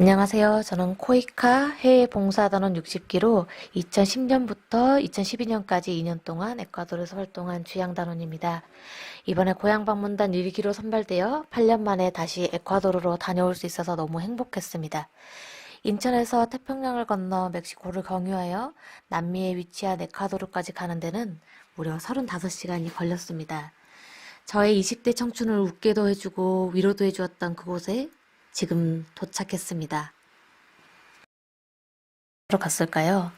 안녕하세요. 저는 코이카 해외 봉사단원 60기로 2010년부터 2012년까지 2년 동안 에콰도르에서 활동한 주양단원입니다. 이번에 고향 방문단 1기로 선발되어 8년 만에 다시 에콰도르로 다녀올 수 있어서 너무 행복했습니다. 인천에서 태평양을 건너 멕시코를 경유하여 남미에 위치한 에콰도르까지 가는 데는 무려 35시간이 걸렸습니다. 저의 20대 청춘을 웃게도 해주고 위로도 해주었던 그곳에 지금 도착했습니다. 어디로 갔을까요?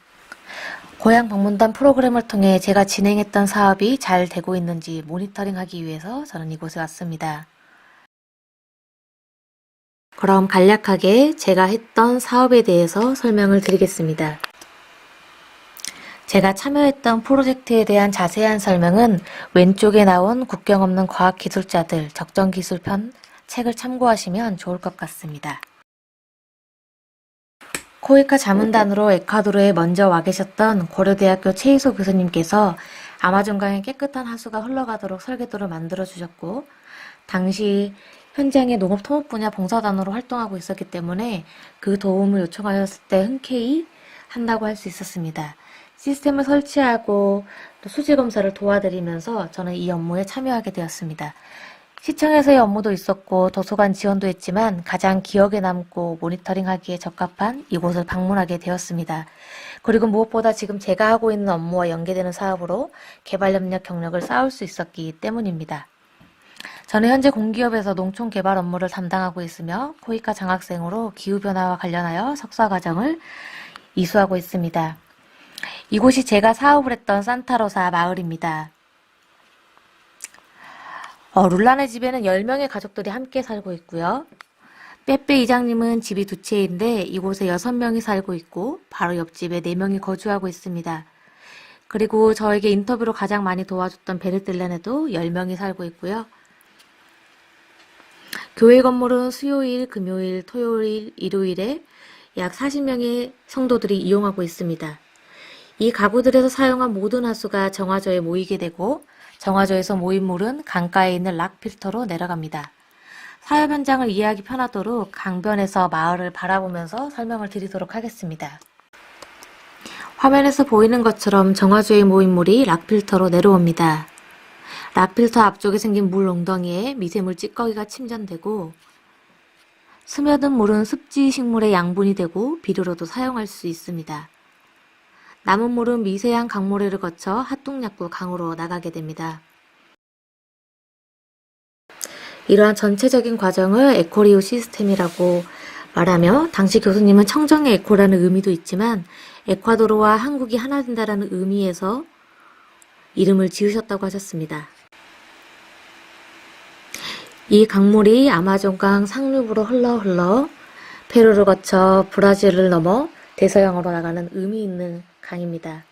고향 방문단 프로그램을 통해 제가 진행했던 사업이 잘 되고 있는지 모니터링하기 위해서 저는 이곳에 왔습니다. 그럼 간략하게 제가 했던 사업에 대해서 설명을 드리겠습니다. 제가 참여했던 프로젝트에 대한 자세한 설명은 왼쪽에 나온 국경 없는 과학기술자들 적정기술편 책을 참고하시면 좋을 것 같습니다. 코이카 자문단으로 에콰도르에 먼저 와 계셨던 고려대학교 최희소 교수님께서 아마존강의 깨끗한 하수가 흘러가도록 설계도를 만들어 주셨고, 당시 현장의 농업 토목 분야 봉사단으로 활동하고 있었기 때문에 그 도움을 요청하였을 때 흔쾌히 한다고 할 수 있었습니다. 시스템을 설치하고 또 수질 검사를 도와드리면서 저는 이 업무에 참여하게 되었습니다. 시청에서의 업무도 있었고 도서관 지원도 했지만 가장 기억에 남고 모니터링하기에 적합한 이곳을 방문하게 되었습니다. 그리고 무엇보다 지금 제가 하고 있는 업무와 연계되는 사업으로 개발 협력 경력을 쌓을 수 있었기 때문입니다. 저는 현재 공기업에서 농촌 개발 업무를 담당하고 있으며 코이카 장학생으로 기후변화와 관련하여 석사 과정을 이수하고 있습니다. 이곳이 제가 사업을 했던 산타로사 마을입니다. 어, 룰란의 집에는 10명의 가족들이 함께 살고 있고요. 빼빼 이장님은 집이 두 채인데 이곳에 6명이 살고 있고 바로 옆집에 4명이 거주하고 있습니다. 그리고 저에게 인터뷰로 가장 많이 도와줬던 베르뜰렌에도 10명이 살고 있고요. 교회 건물은 수요일, 금요일, 토요일, 일요일에 약 40명의 성도들이 이용하고 있습니다. 이 가구들에서 사용한 모든 하수가 정화조에 모이게 되고 정화조에서 모인 물은 강가에 있는 락 필터로 내려갑니다. 사업 현장을 이해하기 편하도록 강변에서 마을을 바라보면서 설명을 드리도록 하겠습니다. 화면에서 보이는 것처럼 정화조에 모인 물이 락 필터로 내려옵니다. 락 필터 앞쪽에 생긴 물 웅덩이에 미세물 찌꺼기가 침전되고 스며든 물은 습지 식물의 양분이 되고 비료로도 사용할 수 있습니다. 남은 물은 미세한 강모래를 거쳐 핫둥약구 강으로 나가게 됩니다. 이러한 전체적인 과정을 에코리오 시스템이라고 말하며 당시 교수님은 청정의 에코라는 의미도 있지만 에콰도르와 한국이 하나 된다라는 의미에서 이름을 지으셨다고 하셨습니다. 이 강물이 아마존강 상류부로 흘러 흘러 페루를 거쳐 브라질을 넘어 대서양으로 나가는 의미 있는 강입니다.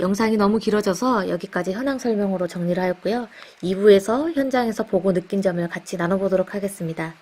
영상이 너무 길어져서 여기까지 현황 설명으로 정리를 하였고요. 2부에서 현장에서 보고 느낀 점을 같이 나눠보도록 하겠습니다.